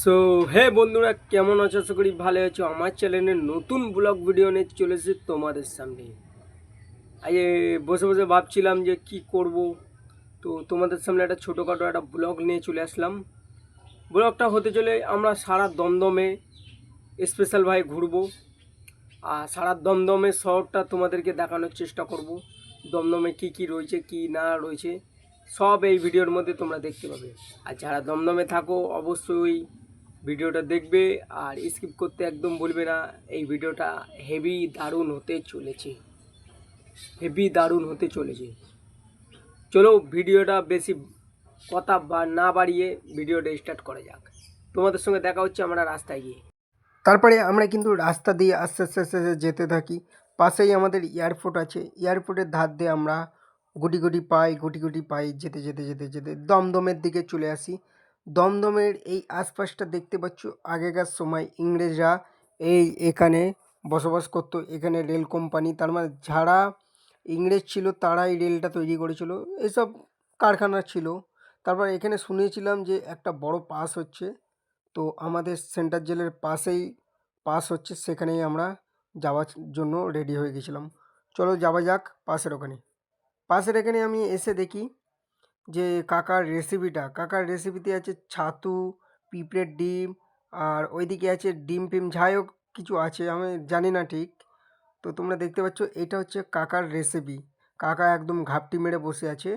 So hey বন্ধুরা, কেমন আছো? আশা করি ভালো আছো। আমার চ্যানেলে নতুন ব্লগ ভিডিও নিয়ে চলে এসেছি তোমাদের সামনে। আজ বসে বসে ভাবছিলাম যে কি করব। তো তোমাদের সামনে একটা ছোটোখাটো একটা ব্লগ নিয়ে চলে আসলাম। ব্লগটা হতে চলে আমরা সারা দমদমে স্পেশাল ভাই ঘুরবো। আর সারা দমদমে শহরটা তোমাদেরকে দেখানোর চেষ্টা করব। দমদমে কি কি রয়েছে, কি না রয়েছে। সব এই ভিডিওর মধ্যে তোমরা দেখতে পাবে। আর যারা দমদমে থাকো, অবশ্যই ভিডিওটা দেখবে আর স্কিপ করতে একদম বলবে না। এই ভিডিওটা হেভি দারুণ হতে চলেছে। হেভি দারুণ হতে চলেছে। চলো ভিডিওটা বেশি কথা না বাড়িয়ে ভিডিওটা স্টার্ট করা যাক। তোমাদের সঙ্গে দেখা হচ্ছে আমরা রাস্তায় গিয়ে। তারপরে আমরা কিন্তু রাস্তা দিয়ে আস্তে আস্তে আস্তে আস্তে যেতে থাকি। পাশেই আমাদের এয়ারপোর্ট আছে। এয়ারপোর্টের ধার দিয়ে আমরা গুটি গুটি পাই, গুটি গুটি পাই, যেতে যেতে যেতে যেতে, দমদমের দিকে চলে আসি। দমদমের এই আশপাশটা দেখতে পাচ্ছ, আগেকার সময় ইংরেজরা এই এখানে বসবাস করতো, এখানে রেল কোম্পানি, তার মানে যারা ইংরেজ ছিল তারাই রেলটা তৈরি করেছিল, এসব কারখানা ছিল। তারপর এখানে শুনেছিলাম যে একটা বড় পাস হচ্ছে, তো আমাদের সেন্ট্রাল জেলের পাশেই পাস হচ্ছে, সেখানেই আমরা যাওয়ার জন্য রেডি হয়ে গেছিলাম। চলো যাওয়া যাক পাশের ওখানে। পাশের এখানে আমি এসে দেখি যে কাকার রেসিপিটা কাকার রেসিপিতে আছে ছাতু, পিঁপড়ের ডিম, আর ওইদিকে আছে ডিম ফিম। যাই হোক, কিছু আছে, আমি জানি না ঠিক। তো তোমরা দেখতে পাচ্ছ, এটা হচ্ছে কাকার রেসিপি কাকা একদম ঘাপটি মেরে বসে আছে।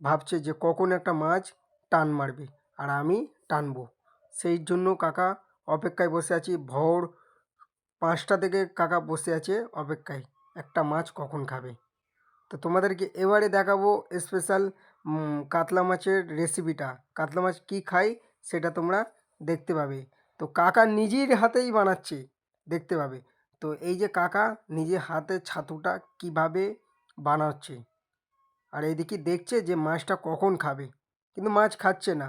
ভাবছে যে কখন একটা মাছ টান মারবে, আর আমি টানবো। সেই জন্য কাকা অপেক্ষায় বসে আছি। ভোর পাঁচটা থেকে কাকা বসে আছে অপেক্ষায়, একটা মাছ কখন খাবে। তো তোমাদেরকে এবারে দেখাবো স্পেশাল কাতলা মাছের রেসিপিটা কাতলা মাছ কী খাই সেটা তোমরা দেখতে পাবে। তো কাকা নিজের হাতেই বানাচ্ছে, দেখতে পাবে। তো এই যে কাকা নিজে হাতে ছাতুটা কীভাবে বানাচ্ছে, আর এইদিকে দেখছে যে মাছটা কখন খাবে। কিন্তু মাছ খাচ্ছে না।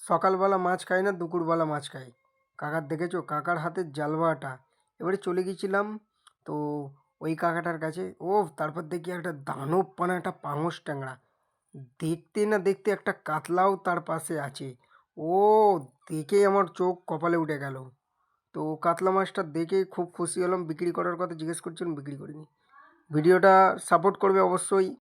সকালবেলা মাছ খায় না, দুপুরবেলা মাছ খায়। কাকার দেখেছ? কাকার হাতের জালবাটা। এবারে চলে গেছিলাম, তো ওই কাকাটার কাছে ও তারপর দেখি একটা দানব পানা একটা পাঙস ট্যাংরা দেখতে না দেখতে একটা কাতলাও তার পাশে আছে। ও, দেখে আমার চোখ কপালে উঠে গেল। তো কাতলা মাছটা দেখে খুব খুশি হলাম, বিক্রি করার কথা জিজ্ঞেস করছিলাম বিক্রি করিনি। ভিডিওটা সাপোর্ট করবে অবশ্যই।